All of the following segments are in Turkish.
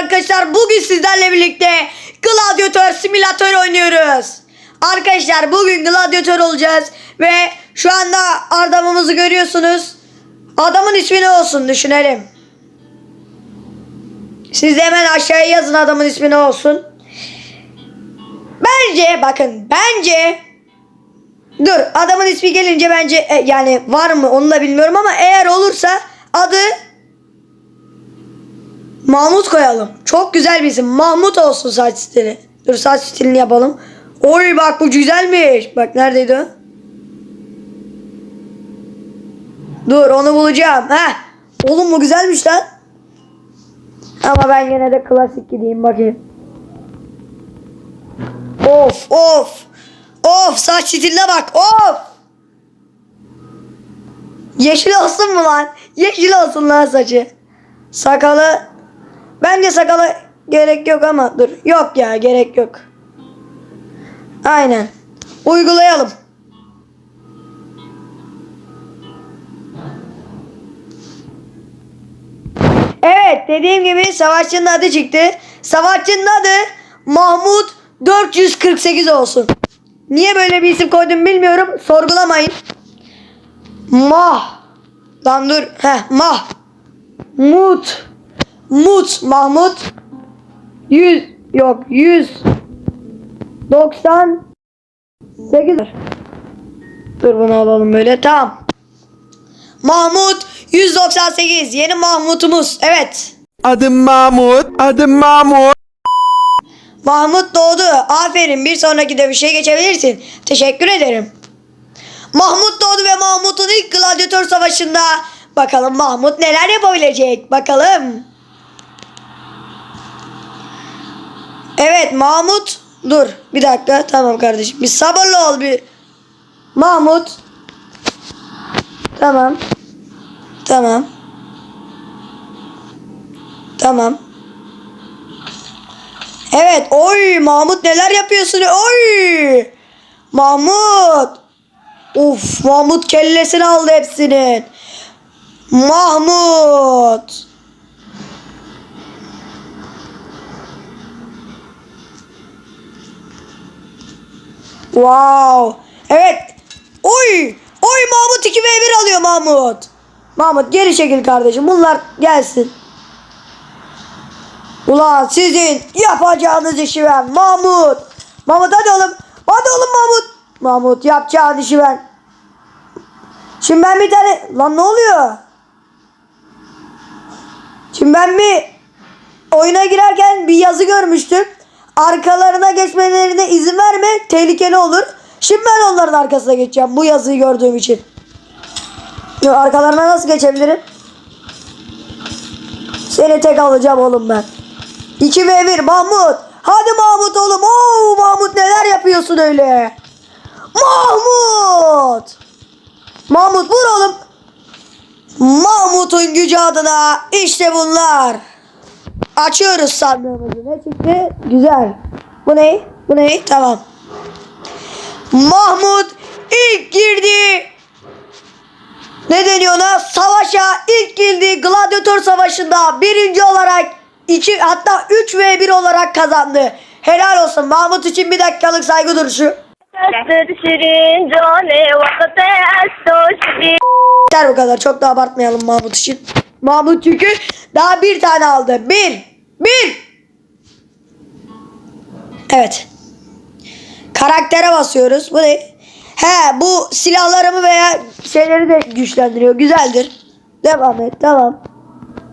Arkadaşlar bugün sizlerle birlikte gladyatör simülatör oynuyoruz. Arkadaşlar bugün gladyatör olacağız ve şu anda adamımızı görüyorsunuz. Adamın ismi ne olsun düşünelim. Siz de hemen aşağıya yazın adamın ismi ne olsun. Bence bakın bence Dur adamın ismi gelince bence e, yani var mı onu da bilmiyorum ama eğer olursa adı Mahmut koyalım. Çok güzel bir isim. Mahmut olsun saç stili. Dur saç stilini yapalım. Oy bak bu güzelmiş. Bak neredeydi o? Dur onu bulacağım. Heh. Oğlum bu güzelmiş lan. Ama ben yine de klasik gideyim bakayım. Of of. Of saç stiline bak. Of. Yeşil olsun mu lan? Yeşil olsun lan saçı. Sakalı Bence sakala gerek yok ama dur. Yok ya gerek yok. Aynen. Uygulayalım. Evet dediğim gibi savaşçının adı çıktı. Savaşçının adı Mahmut 448 olsun. Niye böyle bir isim koydum bilmiyorum. Sorgulamayın. Mah. Lan dur. Heh, Mah. Mut. Mut Mahmut 100 yok 100 98 Dur bunu alalım böyle tamam. Mahmut 198 yeni Mahmut'umuz evet. Adım Mahmut, adım Mahmut. Mahmut doğdu. Aferin bir sonraki dövüşe geçebilirsin. Teşekkür ederim. Mahmut doğdu ve Mahmut'un ilk gladyatör savaşında bakalım Mahmut neler yapabilecek bakalım. Evet Mahmut dur bir dakika tamam kardeşim. Bir sabırlı ol bir. Mahmut. Tamam. Tamam. Tamam. Evet oy Mahmut neler yapıyorsun? Oy! Mahmut! Uf Mahmut kellesini aldı hepsinin. Mahmut Wow. Evet. Oy. Oy Mahmut 2 v 1 alıyor Mahmut. Mahmut geri çekil kardeşim. Bunlar gelsin. Ulan sizin yapacağınız işi ben. Mahmut. Mahmut hadi oğlum. Hadi oğlum Mahmut. Mahmut yapacağın işi ben. Şimdi ben bir tane... Lan ne oluyor? Şimdi ben bir oyuna girerken bir yazı görmüştüm. Arkalarına geçmelerine izin verme tehlikeli olur. Şimdi ben onların arkasına geçeceğim bu yazıyı gördüğüm için. Yo, arkalarına nasıl geçebilirim? Seni tek alacağım oğlum ben. 2 ve 1 Mahmut. Hadi Mahmut oğlum. Oo Mahmut neler yapıyorsun öyle? Mahmut. Mahmut vur oğlum. Mahmut'un gücü adına işte bunlar. Açıyoruz sandığımızı. Ne çıktı? Güzel. Bu ne? Bu ne? Tamam. Mahmut ilk girdi. Ne deniyor ona? Savaşa ilk girdi. Gladyatör savaşında birinci olarak iki hatta 3 ve 1 olarak kazandı. Helal olsun. Mahmut için bir dakikalık saygı duruşu. Yeter bu kadar. Çok da abartmayalım Mahmut için. Mahmut çünkü daha bir tane aldı. Bir. Bir. Evet. Karaktere basıyoruz. Bu ne? He bu silahlarımı veya şeyleri de güçlendiriyor. Güzeldir. Devam et. Tamam.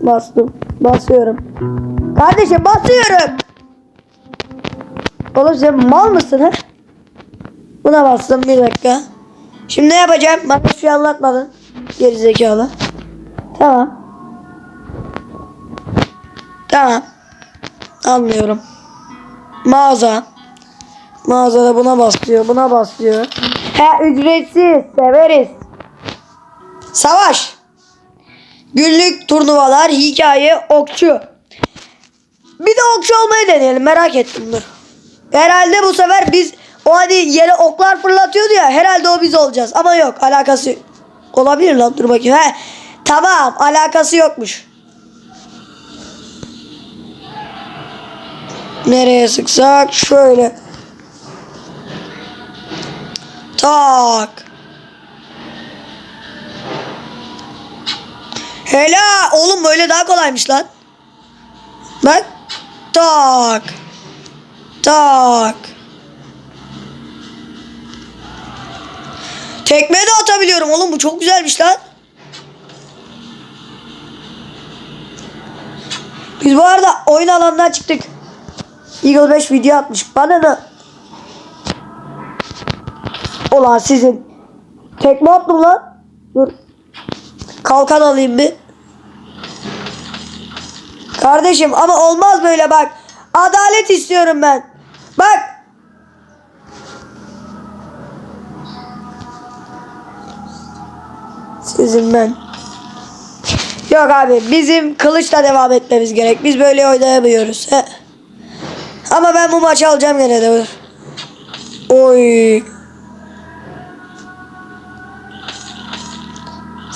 Bastım. Basıyorum. Kardeşim basıyorum. Oğlum sen mal mısın ha? Buna bastım bir dakika. Şimdi ne yapacağım? Bana hiçbir şey anlatmadın. Gerizekalı. Tamam. Tamam. Anlıyorum. Mağaza. Mağazada buna basıyor, buna basıyor. He ücretsiz, severiz. Savaş. Günlük turnuvalar, hikaye, okçu. Bir de okçu olmayı deneyelim merak ettim dur. Herhalde bu sefer biz o hani yere oklar fırlatıyordu ya herhalde o biz olacağız ama yok alakası olabilir lan dur bakayım. He, tamam alakası yokmuş. Nereye sıksak? Şöyle. Tak. Hela. Oğlum böyle daha kolaymış lan. Bak. Tak. Tak. Tekme de atabiliyorum oğlum bu çok güzelmiş lan. Biz bu arada oyun alanından çıktık. Eagle 5 video atmış. Bana ne? Ulan sizin. Tekme attım lan. Dur. Kalkan alayım bir. Kardeşim ama olmaz böyle bak. Adalet istiyorum ben. Bak. Sizin ben. Yok abi bizim kılıçla devam etmemiz gerek. Biz böyle oynayamıyoruz. He. Ama ben bu maçı alacağım gene de. Oy.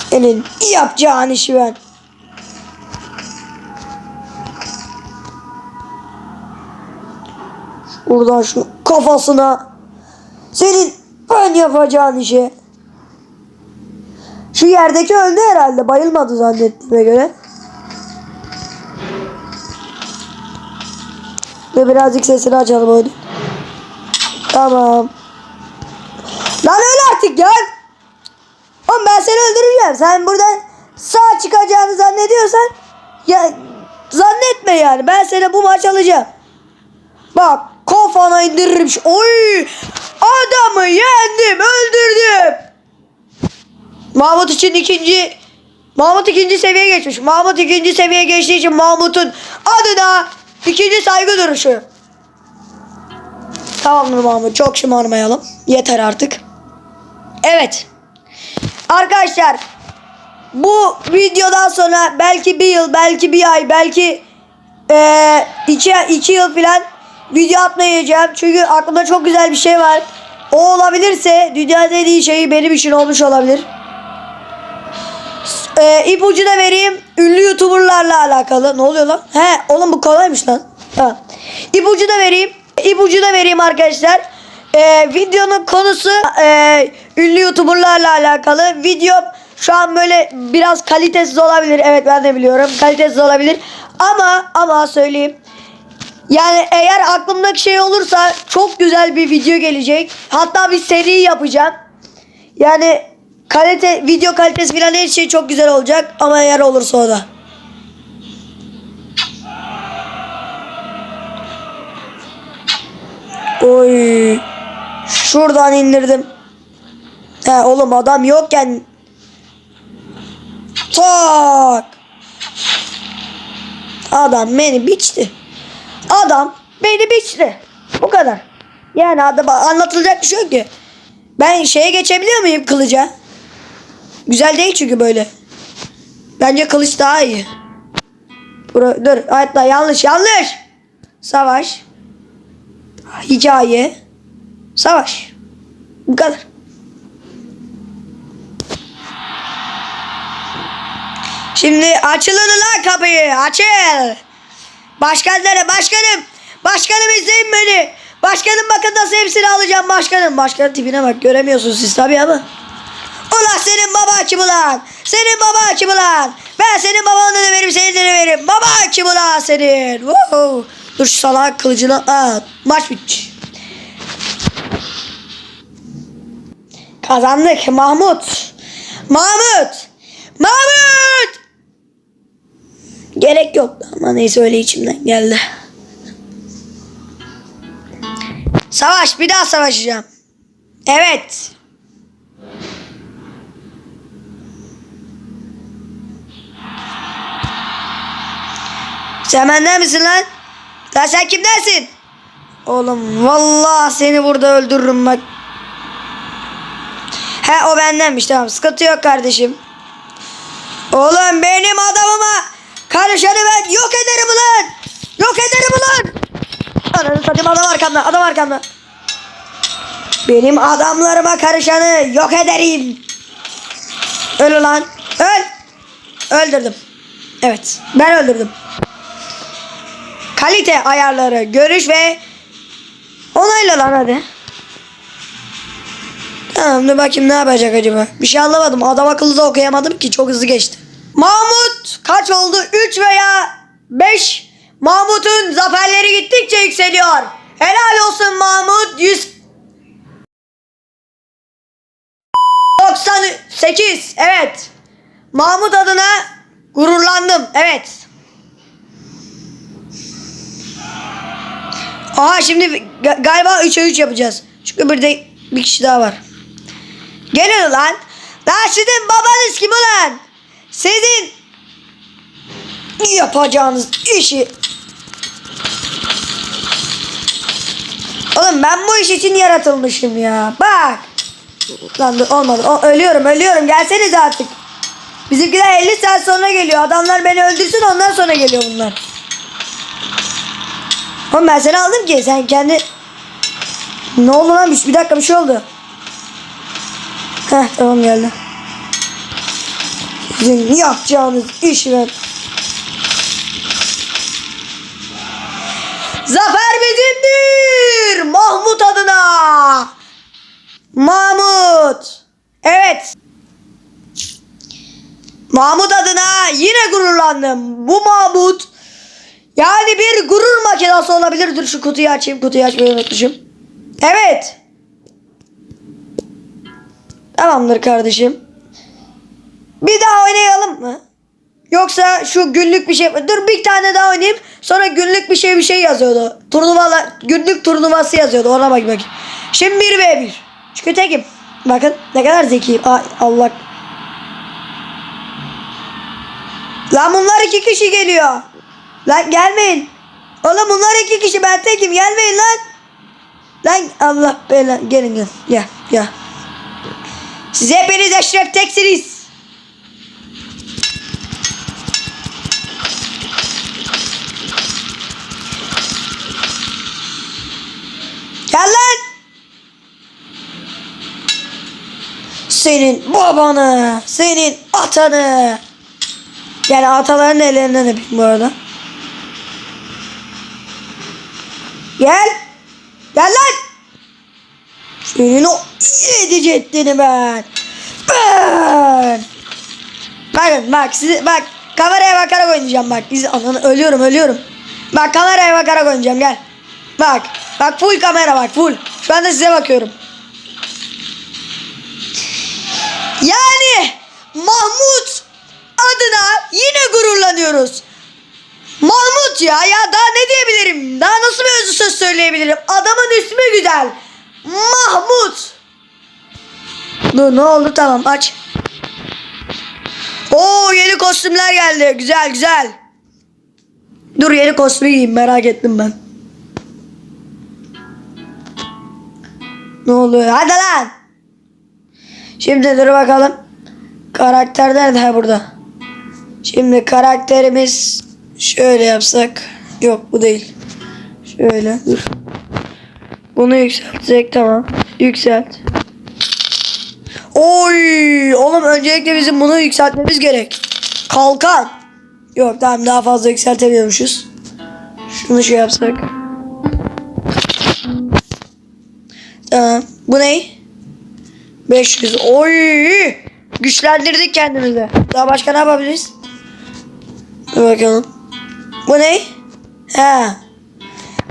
Senin yapacağın işi ben. Buradan şu kafasına. Senin ben yapacağın işi. Şu yerdeki öldü herhalde. Bayılmadı zannettiğime göre. Ve birazcık sesini açalım oyunu. Tamam. Lan öl artık gel. Oğlum ben seni öldüreceğim. Sen buradan sağ çıkacağını zannediyorsan ya zannetme yani. Ben seni bu maç alacağım. Bak kafana indiririm. Oy! Adamı yendim, öldürdüm. Mahmut için ikinci Mahmut ikinci seviyeye geçmiş. Mahmut ikinci seviyeye geçtiği için Mahmut'un adına ikinci saygı duruşu. Tamamdır Mahmut. Çok şımarmayalım. Yeter artık. Evet. Arkadaşlar bu videodan sonra belki bir yıl, belki bir ay, belki eee iki, iki yıl falan video atmayacağım. Çünkü aklımda çok güzel bir şey var. O olabilirse dünya dediği şeyi benim için olmuş olabilir. Ee, ipucu da vereyim. Ünlü YouTuber'larla alakalı. Ne oluyor lan? He oğlum bu kolaymış lan. Ha. İpucu da vereyim. İpucu da vereyim arkadaşlar. Ee, videonun konusu e, ünlü YouTuber'larla alakalı. Video şu an böyle biraz kalitesiz olabilir. Evet ben de biliyorum. Kalitesiz olabilir. Ama ama söyleyeyim. Yani eğer aklımdaki şey olursa çok güzel bir video gelecek. Hatta bir seri yapacağım. Yani kalite, video kalitesi falan her şey çok güzel olacak ama eğer olursa o da. Oy. Şuradan indirdim. He oğlum adam yokken. Tak. Adam beni biçti. Adam beni biçti. Bu kadar. Yani adam anlatılacak bir şey yok ki. Ben şeye geçebiliyor muyum kılıca? Güzel değil çünkü böyle. Bence kılıç daha iyi. Bura, dur hatta yanlış yanlış. Savaş. Hikaye. Savaş. Bu kadar. Şimdi açılın lan kapıyı. Açıl. Başkanlara başkanım. Başkanım izleyin beni. Başkanım bakın nasıl hepsini alacağım başkanım. Başkanın tipine bak göremiyorsunuz siz tabii ama. Ulan senin baba kim ulan? Senin baba kim ulan? Ben senin babanı da veririm seni de veririm. Baba kim ulan senin? Wow. Dur şu salak kılıcını at. Maç bitti. Kazandık Mahmut. Mahmut. Mahmut. Gerek yok ama neyse öyle içimden geldi. Savaş bir daha savaşacağım. Evet. Sen benden misin lan? Lan sen kimdensin? Oğlum vallahi seni burada öldürürüm bak. He o bendenmiş tamam sıkıntı yok kardeşim. Oğlum benim adamıma karışanı ben yok ederim ulan. Yok ederim ulan. Ananı satayım adam arkamda adam arkamda. Benim adamlarıma karışanı yok ederim. Öl ulan öl. Öldürdüm. Evet ben öldürdüm. Kalite ayarları, görüş ve onayla lan hadi. Tamam dur bakayım ne yapacak acaba. Bir şey anlamadım. Adam akıllı da okuyamadım ki çok hızlı geçti. Mahmut kaç oldu? 3 veya 5. Mahmut'un zaferleri gittikçe yükseliyor. Helal olsun Mahmut. 100 98. Evet. Mahmut adına gururlandım. Evet. Aha şimdi ga- galiba 3'e 3 yapacağız. Çünkü bir de bir kişi daha var. Gelin. Lan sizin babanız kim ulan? Sizin yapacağınız işi. Oğlum ben bu iş için yaratılmışım ya. Bak. Lan olmadı. O, ölüyorum ölüyorum. Gelseniz artık. Bizimkiler 50 saat sonra geliyor. Adamlar beni öldürsün ondan sonra geliyor bunlar. Oğlum ben seni aldım ki sen kendi... Ne oldu lan? Bir, dakika bir şey oldu. Heh tamam geldi. Sizin yapacağınız işi ben... Zafer bizimdir! Mahmut adına! Mahmut! Evet. Mahmut adına yine gururlandım. Bu Mahmut yani bir gurur makinesi olabilir. Dur şu kutuyu açayım. Kutuyu açmayı unutmuşum. Evet. Tamamdır kardeşim. Bir daha oynayalım mı? Yoksa şu günlük bir şey... Dur bir tane daha oynayayım. Sonra günlük bir şey bir şey yazıyordu. Turnuvalar, günlük turnuvası yazıyordu. Ona bak bak. Şimdi 1 v 1. Çünkü tekim. Bakın ne kadar zekiyim. Ay Allah. Lan bunlar iki kişi geliyor. Lan gelmeyin. Oğlum bunlar iki kişi ben tekim gelmeyin lan. Lan Allah belanı gelin gelin. Ya ya. Siz hepiniz eşref teksiniz. Gel lan. Senin babanı, senin atanı. Yani ataların ellerinden öpeyim bu arada. Gel. Gel lan. Senin o yedi ceddini ben. Ben. Bakın bak sizi bak kameraya bakarak oynayacağım bak. Biz ananı ölüyorum ölüyorum. Bak kameraya bakarak oynayacağım gel. Bak. Bak full kamera bak full. Şu anda size bakıyorum. Yani Mahmut adına yine gururlanıyoruz. Ya ya daha ne diyebilirim? Daha nasıl bir özlü söz söyleyebilirim? Adamın ismi güzel. Mahmut. Dur ne oldu tamam aç. Oo yeni kostümler geldi. Güzel güzel. Dur yeni kostümü giyeyim merak ettim ben. Ne oluyor? Hadi lan. Şimdi dur bakalım. Karakter nerede burada? Şimdi karakterimiz şöyle yapsak. Yok bu değil. Şöyle dur. Bunu yükseltsek tamam. Yükselt. Oy! Oğlum öncelikle bizim bunu yükseltmemiz gerek. Kalkan. Yok tamam daha fazla yükseltemiyormuşuz. Şunu şey yapsak. Tamam. Bu ne? 500. Oy! Güçlendirdik kendimizi. Daha başka ne yapabiliriz? Dur bakalım. Bu ne? Ha.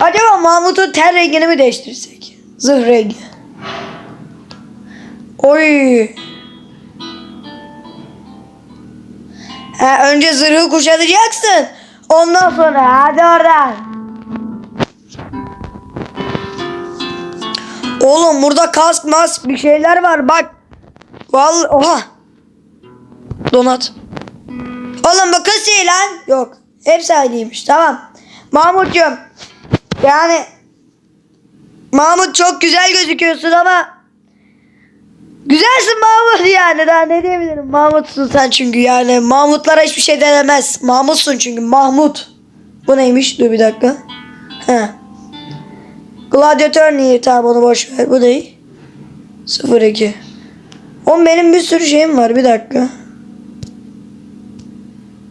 Acaba Mahmut'un ten rengini mi değiştirsek? Zırh rengi. Oy. Ha, önce zırhı kuşatacaksın. Ondan sonra hadi oradan. Oğlum burada kask mask bir şeyler var bak. Vallahi oha. Donat. Oğlum bu kız şey lan. Yok. Hepsi aynıymış. Tamam. Mahmutcuğum. Yani Mahmut çok güzel gözüküyorsun ama Güzelsin Mahmut yani. Daha ne diyebilirim? Mahmutsun sen çünkü yani. Mahmutlara hiçbir şey denemez. Mahmutsun çünkü. Mahmut. Bu neymiş? Dur bir dakika. He. Gladyatör niye? Tamam onu boş ver. Bu değil 02 Oğlum benim bir sürü şeyim var. Bir dakika.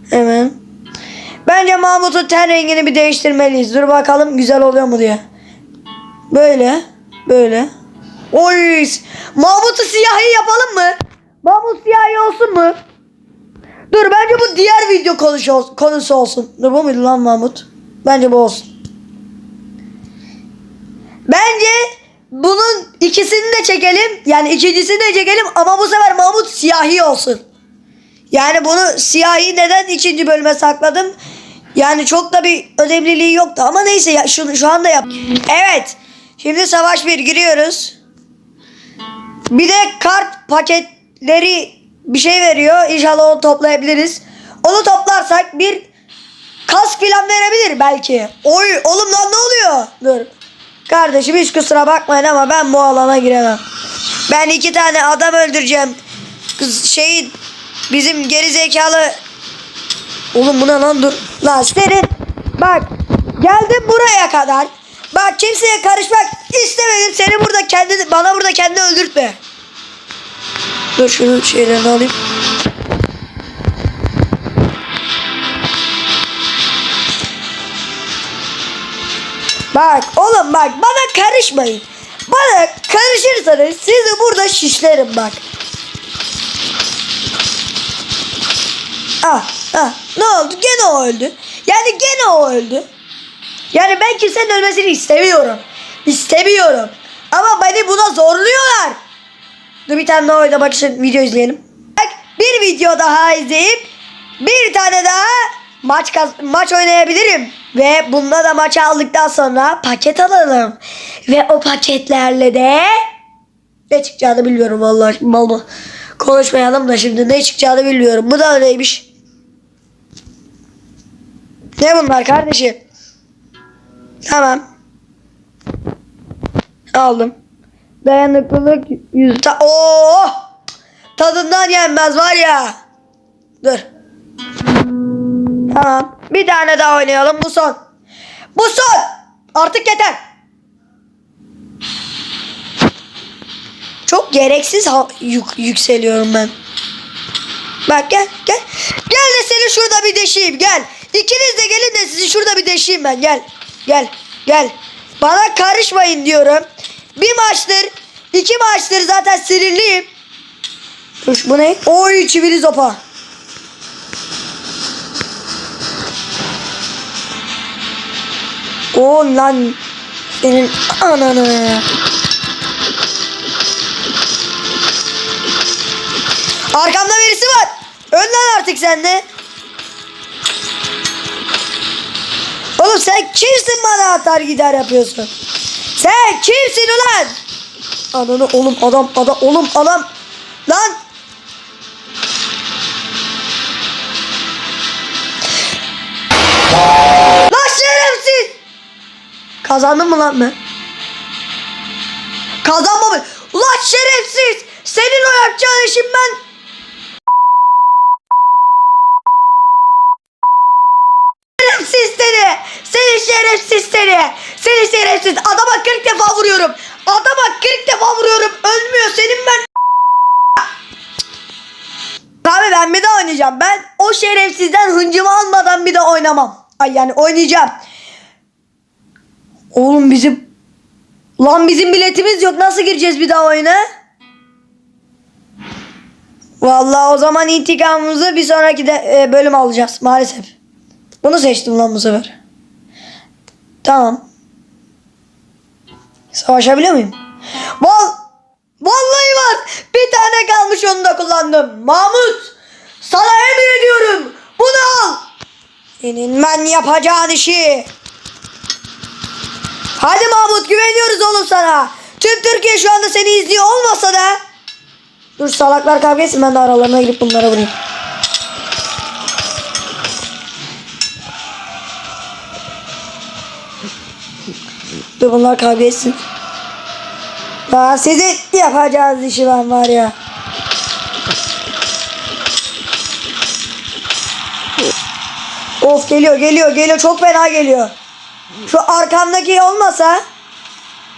Hemen Bence Mahmut'un ten rengini bir değiştirmeliyiz. Dur bakalım güzel oluyor mu diye. Böyle. Böyle. Oy. Mahmut'u siyahi yapalım mı? Mahmut siyahi olsun mu? Dur bence bu diğer video konusu, konusu olsun. Dur bu muydu lan Mahmut? Bence bu olsun. Bence bunun ikisini de çekelim. Yani ikincisini de çekelim ama bu sefer Mahmut siyahi olsun. Yani bunu siyahi neden ikinci bölüme sakladım? Yani çok da bir önemliliği yoktu ama neyse ya şu, şu anda yap. Evet. Şimdi savaş bir giriyoruz. Bir de kart paketleri bir şey veriyor. İnşallah onu toplayabiliriz. Onu toplarsak bir kask filan verebilir belki. Oy oğlum lan ne oluyor? Dur. Kardeşim hiç kusura bakmayın ama ben bu alana giremem. Ben iki tane adam öldüreceğim. Kız şeyin bizim geri zekalı Oğlum bu ne lan dur. Lan senin bak geldim buraya kadar. Bak kimseye karışmak istemedim. Seni burada kendi bana burada kendi öldürtme. Dur şunu şeylerini alayım. Bak oğlum bak bana karışmayın. Bana karışırsanız sizi burada şişlerim bak. Ah, ah, ne oldu? Gene o öldü. Yani gene o öldü. Yani ben kimsenin ölmesini istemiyorum. İstemiyorum. Ama beni buna zorluyorlar. Dur bir tane daha oyna bak şimdi video izleyelim. Bak bir video daha izleyip bir tane daha maç maç oynayabilirim. Ve bunda da maçı aldıktan sonra paket alalım. Ve o paketlerle de ne çıkacağını bilmiyorum vallahi mal. Konuşmayalım da şimdi ne çıkacağını bilmiyorum. Bu da öyleymiş. Ne bunlar kardeşim? Tamam. Aldım. Dayanıklılık yüz... Ta Oo! Tadından yenmez var ya. Dur. Tamam. Bir tane daha oynayalım. Bu son. Bu son. Artık yeter. Çok gereksiz yük- yükseliyorum ben. Bak gel gel. Gel de seni şurada bir deşeyim gel. İkiniz de gelin de sizi şurada bir deşeyim ben gel. Gel gel. Bana karışmayın diyorum. Bir maçtır iki maçtır zaten sinirliyim. Dur bu ne? Oy çivili zopa. O lan senin ananı. Arkamda birisi var. Ön lan artık sen de. Oğlum sen kimsin bana atar gider yapıyorsun? Sen kimsin ulan? Ananı oğlum adam adam oğlum adam. Lan. Lan şerefsiz. Kazandım mı lan ben? Kazanmamış. Ulan şerefsiz. Senin o yapacağın işin ben şerefsiz seni. Şerefsiz seni. Seni şerefsiz. Adama 40 defa vuruyorum. Adama 40 defa vuruyorum. Ölmüyor senin ben. Abi ben bir daha oynayacağım. Ben o şerefsizden hıncımı almadan bir daha oynamam. Ay yani oynayacağım. Oğlum bizim Lan bizim biletimiz yok. Nasıl gireceğiz bir daha oyuna? Vallahi o zaman intikamımızı bir sonraki de, e, bölüm alacağız maalesef. Bunu seçtim lan bu sefer. Tamam. Savaşabiliyor muyum? Val Vallahi var. Bir tane kalmış onu da kullandım. Mahmut. Sana emir ediyorum. Bunu al. Senin ben yapacağın işi. Hadi Mahmut güveniyoruz oğlum sana. Tüm Türkiye şu anda seni izliyor olmasa da. Dur salaklar kavga etsin ben de aralarına girip bunlara vurayım. Dur bunlar kavga etsin. Daha sizin yapacağınız işi ben var ya. Of geliyor geliyor geliyor çok fena geliyor. Şu arkamdaki olmasa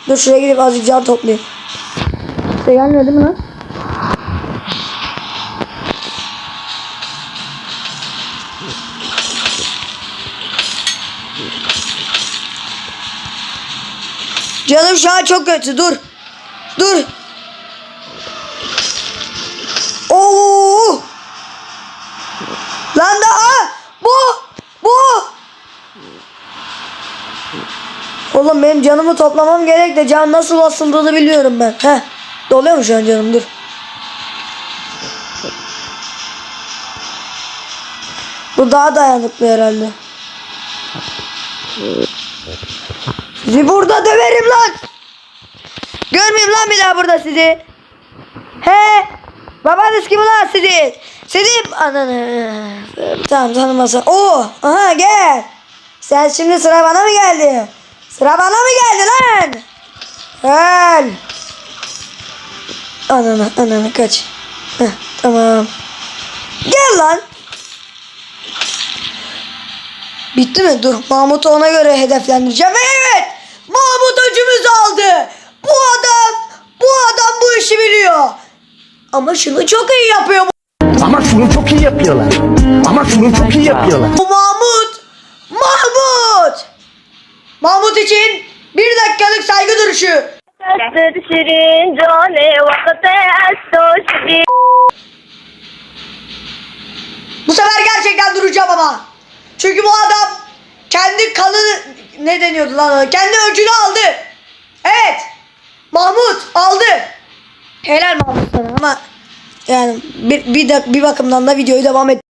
Dur şuraya gidip azıcık can toplayayım. Şey gelmedi mi lan? Canım şu an çok kötü. Dur. Dur. Oo! Lan da bu bu. Oğlum benim canımı toplamam gerek de can nasıl basıldığını biliyorum ben. Heh. Doluyor mu şu an canım? Dur. Bu daha dayanıklı herhalde. Sizi burada döverim lan. Görmeyeyim lan bir daha burada sizi. He. Babanız kim lan sizi? Sizi ananı. Tamam tanımasın. Oo, aha gel. Sen şimdi sıra bana mı geldi? Sıra bana mı geldi lan? Gel. Ananı ananı kaç. Heh, tamam. Gel lan. Bitti mi? Dur. Mahmut'u ona göre hedeflendireceğim. Ve evet. Mahmut acımızı aldı. Bu adam, bu adam bu işi biliyor. Ama şunu çok iyi yapıyor. Ama şunu çok iyi yapıyorlar. Ama şunu çok iyi yapıyorlar. Bu Mahmut. Mahmut. Mahmut için bir dakikalık saygı duruşu. Bu sefer gerçekten duracağım ama. Çünkü bu adam kendi kanı ne deniyordu lan? Kendi öcünü aldı. Evet. Mahmut aldı. Helal Mahmut sana ama yani bir, bir, dak- bir bakımdan da videoyu devam et.